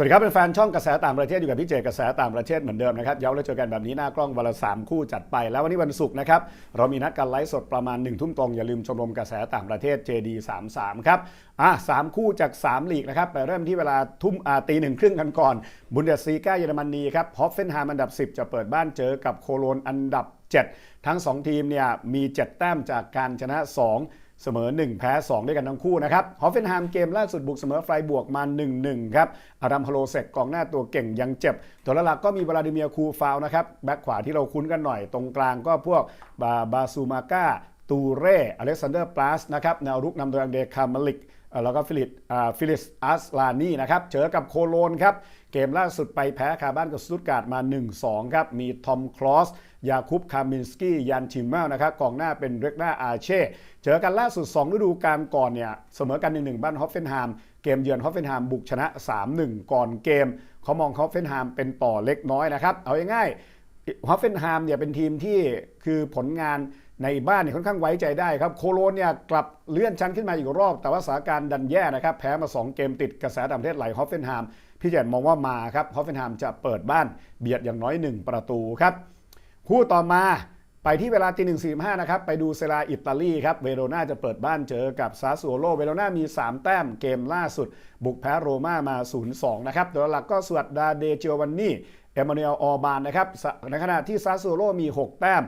วัสดีครับเป็นแฟนช่องกระแสต่างประเทศอยู่กับพี่เจกระแสต่างประเทศเหมือนเดิมนะครับย้ำแล้วเจอกันแบบนี้หน้ากล้องวันละสามคู่จัดไป แล้ววันนี้วันศุกร์นะครับเรามีนัดกันไลฟ์สดประมาณ1นึ่ทุ่มตรงอย่าลืมชมรมกระแสต่างประเทศ JD 33ครับอะสามคู่จาก3ลีกนะครับไปเริ่มที่เวลาทุ่มอ่าตีหนึ่งครึ่งกันก่อนบุนเดสซีกาเยอรมนีครับฮอฟเฟนไฮม์อันดับ 10 จะเปิดบ้านเจอกับโคโลนอันดับ 7 ทั้ง 2 ทีมเนี่ยมี 7 แต้มจากการชนะ 2 เสมอ 1 แพ้ 2 ด้วยกันทั้งคู่นะครับฮอฟเฟนไฮม์เกมล่าสุดบุกเสมอไฟบวกมา 1-1 ครับ อารัมพโลเซกกองหน้าตัวเก่งยังเจ็บ ตัวหลักก็มีวลาดิเมียร์คูฟาวนะครับ แบ็คขวาที่เราคุ้นกันหน่อย ตรงกลางก็พวกบาบาซูมาก้า ตูเร่อเล็กซานเดอร์ปลาสนะครับแนวรุกนำโดยอังเดคามาลิกเอ่อแล้วก็ฟิลิปฟิลิสอาสลานีนะครับเจอกับโคโลนครับ เกมล่าสุดไปแพ้คาบ้านกับสตุตการ์ดมา 1-2 ครับ มีทอมคลอส ยาคุปคามินสกี้ ยันชิมเมลนะครับกองหน้าเป็นเรกนาอาเช่ เจอกันล่าสุด 2 ฤดูกาลก่อนเนี่ย เสมอกัน 1-1 บ้านฮอฟเฟนไฮม์เกมเยือนฮอฟเฟนไฮม์บุกชนะ 3-1 ก่อนเกม เขามองฮอฟเฟนไฮม์เป็นต่อเล็กน้อยนะครับเอาง่ายๆฮอฟเฟนไฮม์เนี่ยเป็นทีมที่คือผลงาน ในบ้านเนี่ยค่อนข้างไว้ใจได้ครับโคโลนเนี่ยกลับเลื่อนชั้นขึ้นมาอีกรอบ แต่ว่าสถานการณ์ดันแย่นะครับแพ้มา 2 เกมติดกระแสต่างประเทศไหลฮอฟเฟนไฮม์พี่เจนมองว่ามาครับฮอฟเฟนไฮม์จะเปิดบ้านเบียดอย่างน้อย 1 ประตูครับคู่ต่อมาไปที่เวลาตีหนึ่งสี่ห้านะครับไปดูเซราอิตาลีครับเวโรนาจะเปิดบ้านเจอกับซาส u โ o เวโรนามี 3 แต้มเกมล่าสุด บุกแพ้โรม่ามา 0-2 นะครับตัวหลักก็สวัสดาเดเจวานนี่เอมานูเอลออบานนะครับในขณะที่ซาส u โ o มี 6 แต้ม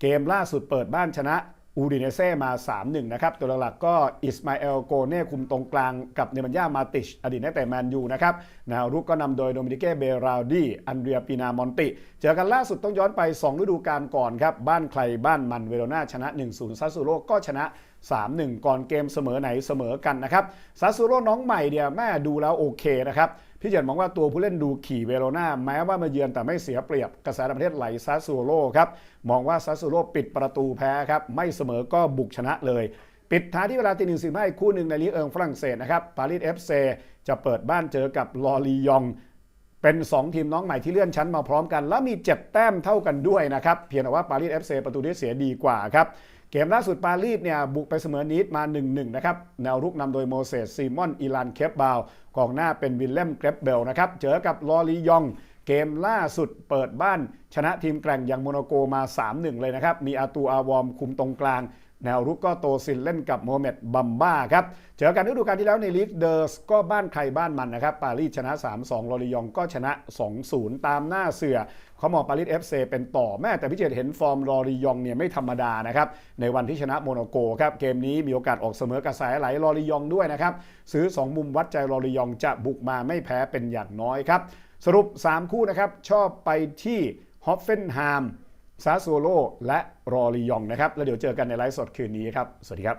เกมล่าสุดเปิดบ้านชนะอูดิเนเซ่มา 3-1 นะครับ ตัวหลักก็อิสมาเอลโกเน่คุมตรงกลางกับเนมันยามาติช อดีตนักเตะแมนยูนะครับแนวรุกก็นำโดยโดมินิเก้เบราลดีอันเดรียปีนามอนติ เจอกันล่าสุดต้องย้อนไป 2 ฤดูกาลก่อนครับ บ้านใครบ้านมันเวโรนาชนะ 1-0 ซาซูโรก็ชนะ 3-1 ก่อนเกมเสมอไหนเสมอกันนะครับซาซูโรน้องใหม่เดียแม่ดูแล้วโอเคนะครับ พี่เจนมองว่าตัวผู้เล่นดูขี่เวโรนาแม้ว่ามาเยือนแต่ไม่เสียเปรียบกระแสต่างประเทศไหลซาซูโร่ครับมองว่าซาซูโร่ปิดประตูแพ้ครับไม่เสมอก็บุกชนะเลย ปิดท้ายที่เวลาตีหนึ่งสิบห้าอีกคู่หนึ่งในลีเอิงฝรั่งเศสนะครับปารีสเอฟเซจะเปิดบ้านเจอกับลอรียองเป็น 2 ทีมน้องใหม่ที่เลื่อนชั้นมาพร้อมกัน แล้วมี 7 แต้มเท่ากันด้วยนะครับ เพียงแต่ว่าปารีสเอฟเซประตูที่เสียดีกว่าครับ เกมล่าสุดปารีสเนี่ยบุกไปเสมอนีดมา 1-1 นะครับ แนวรุกนำโดยโมเสสซีมอนอีลานเคปบาวกองหน้าเป็นวิลเลมเกรบเบลนะครับ เจอกับลอรียอง เกมล่าสุดเปิดบ้าน ชนะทีมแกร่งอย่างโมนาโกมา 3-1 เลยนะครับ มีอาตูอาวอมคุมตรงกลาง แนวรุกก็โตซินเล่นกับโมฮัมเหม็ดบัมบ้าครับ เจอกันฤดูกาลที่แล้วในลีกเดอร์สก็บ้านใครบ้านมันนะครับ ปารีสชนะ 3-2ลอริยองก็ชนะ 2-0 ตามหน้าเสือเขามองปารีส FC เซเป็นต่อแม่แต่พี่เจตเห็นฟอร์มลอริยองเนี่ยไม่ธรรมดานะครับ ในวันที่ชนะโมโนโกครับ เกมนี้มีโอกาสออกเสมอกระแสไหลลอริยองด้วยนะครับ ซื้อ 2 มุมวัดใจลอริยองจะบุกมาไม่แพ้เป็นอย่างน้อยครับสรุป 3 คู่นะครับชอบไปที่ฮอฟเฟนไฮม์ ซาโซโลและรอริยองนะครับ แล้วเดี๋ยวเจอกันในไลฟ์สดคืนนี้ครับ สวัสดีครับ